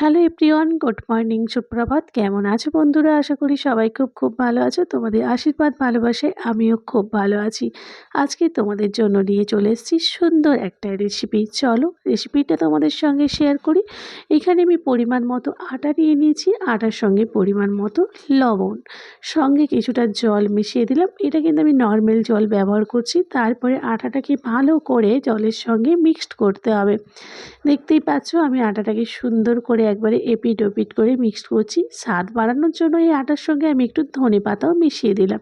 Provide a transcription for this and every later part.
Hello everyone good morning সুপ্রভাত। কেমন আছো বন্ধুরা? আশা করি সবাই খুব খুব ভালো আছো। তোমাদের আশীর্বাদ ভালোবাসে আমিও খুব ভালো আছি। আজকে তোমাদের জন্য নিয়ে চলে এসেছি সুন্দর একটা রেসিপি চলো রেসিপিটা তোমাদের সঙ্গে শেয়ার করি। এখানে আমি পরিমাণ মতো আটা নিয়ে নিয়েছি। আটার সঙ্গে পরিমাণ মতো লবণ। সঙ্গে কিছুটা জল মিশিয়ে দিলাম। এটা কিন্তু আমি নর্মাল জল ব্যবহার করছি। তারপরে আটাটাকে ভালো করে জলের সঙ্গে মিক্সড করতে হবে। দেখতেই পাচ্ছ আমি আটাটাকে সুন্দর করে একবারে এপিট ওপিট করে মিক্সড করছি। স্বাদ বাড়ানোর জন্য এই আটার সঙ্গে আমি একটু ধনে পাতাও মিশিয়ে দিলাম,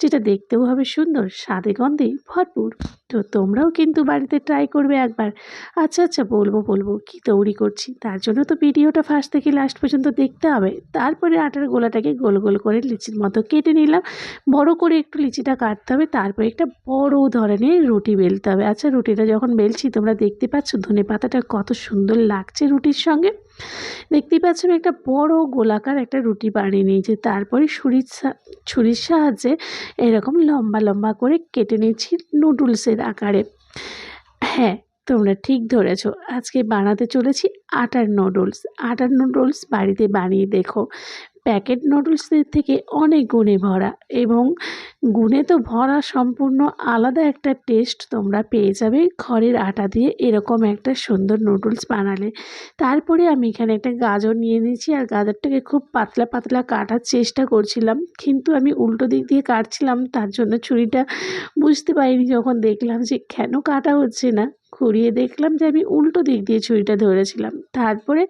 যেটা দেখতেও হবে সুন্দর, স্বাদে গন্ধে ভরপুর। তো তোমরাও কিন্তু বাড়িতে ট্রাই করবে একবার। আচ্ছা আচ্ছা বলব বলব, কি তৈরি করছি? তার জন্য তো ভিডিওটা ফার্স্ট থেকে লাস্ট পর্যন্ত দেখতে হবে। তারপরে আটার গোলাটাকে গোল গোল করে লিচির মতো কেটে নিলাম। বড় করে একটু লিচিটা কাটতে হবে। তারপরে একটা বড় ধরনের রুটি বেলতে হবে। আচ্ছা রুটিটা যখন বেলছি, তোমরা দেখতে পাচ্ছ ধনে পাতাটা কত সুন্দর লাগছে রুটির সঙ্গে। দেখতেই পাচ্ছ আমি একটা বড় গোলাকার একটা রুটি বানিয়ে নিয়েছি। তারপরে ছুরির ছুরির সাহায্যে এরকম লম্বা লম্বা করে কেটে নিয়েছি নুডলসের আকারে। হ্যাঁ তোমরা ঠিক ধরেছ। আজকে বানাতে চলেছি আটার নুডলস আটার নুডলস বাড়িতে বানিয়ে দেখো। প্যাকেট নুডলসের থেকে অনেক গুণে ভরা এবং গুণে তো ভরা সম্পূর্ণ আলাদা একটা টেস্ট তোমরা পেয়ে যাবে ঘরের আটা দিয়ে এরকম একটা সুন্দর নুডলস বানালে। তারপরে আমি এখানে একটা গাজর নিয়ে নিয়েছি আর গাজরটাকে খুব পাতলা পাতলা কাটার চেষ্টা করছিলাম কিন্তু আমি উল্টো দিক দিয়ে কাটছিলাম তার জন্য ছুরিটা বুঝতে পারিনি যখন দেখলাম যে কেন কাটা হচ্ছে না। ঘুরিয়ে দেখলাম যে আমি উল্টো দিক দিয়ে ছুরিটা ধরেছিলাম। তারপরে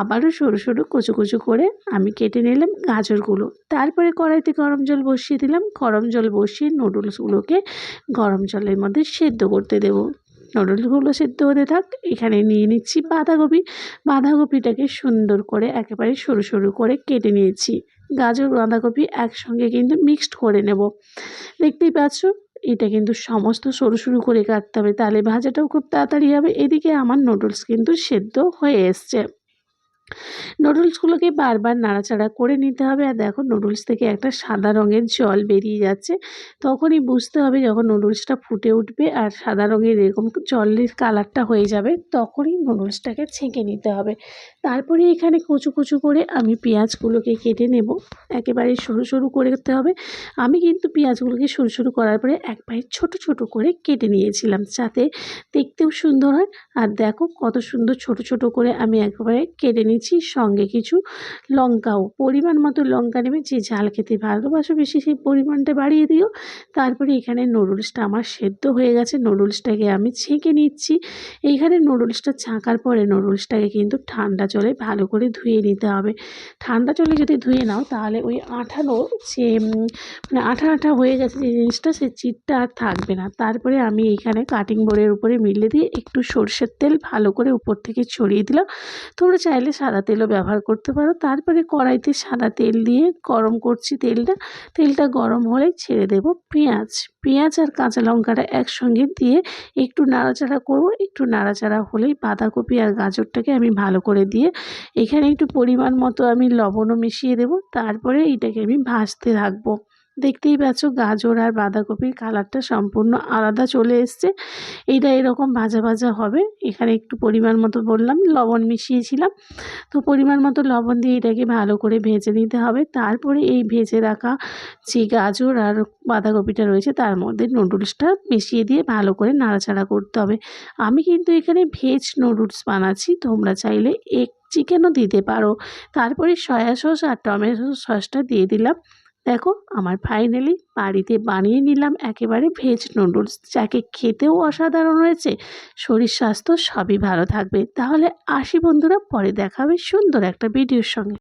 আবারও সরু সরু কুচু কুচু করে আমি কেটে নিলাম গাজরগুলো। তারপরে কড়াইতে গরম জল বসিয়ে দিলাম। গরম জল বসিয়ে নুডলসগুলোকে গরম জলের মধ্যে সেদ্ধ করতে দেবো। নুডলসগুলো সেদ্ধ হতে থাক, এখানে নিয়ে নিচ্ছি বাঁধাকপি। বাঁধাকপিটাকে সুন্দর করে একেবারে সরু সরু করে কেটে নিয়েছি। গাজর, বাঁধাকপি একসঙ্গে কিন্তু মিক্সড করে নেব। দেখতেই পাচ্ছ? এটা কিন্তু সমস্ত সরু সরু করে কাটতে হবে। তাহলে ভাজাটাও খুব তাড়াতাড়ি হবে। এদিকে আমার নুডলস কিন্তু সেদ্ধ হয়ে এসছে। নুডলসগুলোকে বারবার নাড়াচাড়া করে নিতে হবে। আর দেখো নুডলস থেকে একটা সাদা রঙের জল বেরিয়ে যাচ্ছে। তখনই বুঝতে হবে যখন নুডলসটা ফুটে উঠবে আর সাদা রঙের এরকম জলের কালারটা হয়ে যাবে, তখনই নুডলসটাকে ছেঁকে নিতে হবে। তারপরে এখানে কুচু কুচু করে আমি পেঁয়াজগুলোকে কেটে নেব। একেবারে সরু সরু করতে হবে। আমি কিন্তু পেঁয়াজগুলোকে সরু সরু করার পরে একবারে ছোট ছোট করে কেটে নিয়েছিলাম যাতে দেখতেও সুন্দর হয়। আর দেখো, কত সুন্দর ছোট ছোট করে আমি একবারে কেটে নিয়েছি সঙ্গে কিছু লঙ্কাও। পরিমাণ মতো লঙ্কা নেবে, যে ঝাল খেতে ভালোবাসো বেশি সেই পরিমাণটা বাড়িয়ে দিও। তারপরে এখানে নুডলসটা আমার সেদ্ধ হয়ে গেছে, নুডলসটাকে আমি ছেঁকে নিচ্ছি। এইখানে নুডলসটা ছাঁকার পরে নুডলসটাকে কিন্তু ঠান্ডা জলে ভালো করে ধুয়ে নিতে হবে। ঠান্ডা জলে যদি ধুয়ে নাও, তাহলে ওই আঠালো যে মানে আঠা আঠা হয়ে গেছে যে জিনিসটা, সে চিটটা আর থাকবে না। তারপরে আমি এইখানে কাটিং বোর্ডের উপরে মিলে দিয়ে একটু সর্ষের তেল ভালো করে উপর থেকে ছড়িয়ে দিলাম। তোমরা চাইলে সাদা তেলও ব্যবহার করতে পারো। তারপরে কড়াইতে সাদা তেল দিয়ে গরম করছি তেলটা। তেলটা গরম হলে ছেড়ে দেব পেঁয়াজ। পেঁয়াজ আর কাঁচা লঙ্কাটা একসঙ্গে দিয়ে একটু নাড়াচাড়া করব। একটু নাড়াচাড়া হলেই বাঁধাকপি আর গাজরটাকে আমি ভালো করে দিয়ে এখানে একটু পরিমাণ মতো আমি লবণও মিশিয়ে দেব। তারপরে এটাকে আমি ভাজতে থাকব দেখতেই পাচ্ছ গাজর আর বাঁধাকপির কালারটা সম্পূর্ণ আলাদা চলে এসছে। এটা এরকম ভাজা ভাজা হবে। এখানে একটু পরিমাণ মতো বললাম, লবণ মিশিয়েছিলাম। তো পরিমাণ মতো লবণ দিয়ে এটাকে ভালো করে ভেজে নিতে হবে। তারপরে এই ভেজে রাখা যে গাজর আর বাঁধাকপিটা রয়েছে, তার মধ্যে নুডলসটা মিশিয়ে দিয়ে ভালো করে নাড়াচাড়া করতে হবে। আমি কিন্তু এখানে ভেজ নুডলস বানাচ্ছি, তোমরা চাইলে এক চিকেনও দিতে পারো। তারপরে সয়া সস আর টমেটো সসটা দিয়ে দিলাম। দেখো, আমার ফাইনালি বাড়িতে বানিয়ে নিলাম একেবারে ভেজ নুডলস যাকে খেতেও অসাধারণ হয়েছে। শরীর স্বাস্থ্য সবই ভালো থাকবে। তাহলে আসি বন্ধুরা, পরে দেখাবে সুন্দর একটা ভিডিওর সঙ্গে।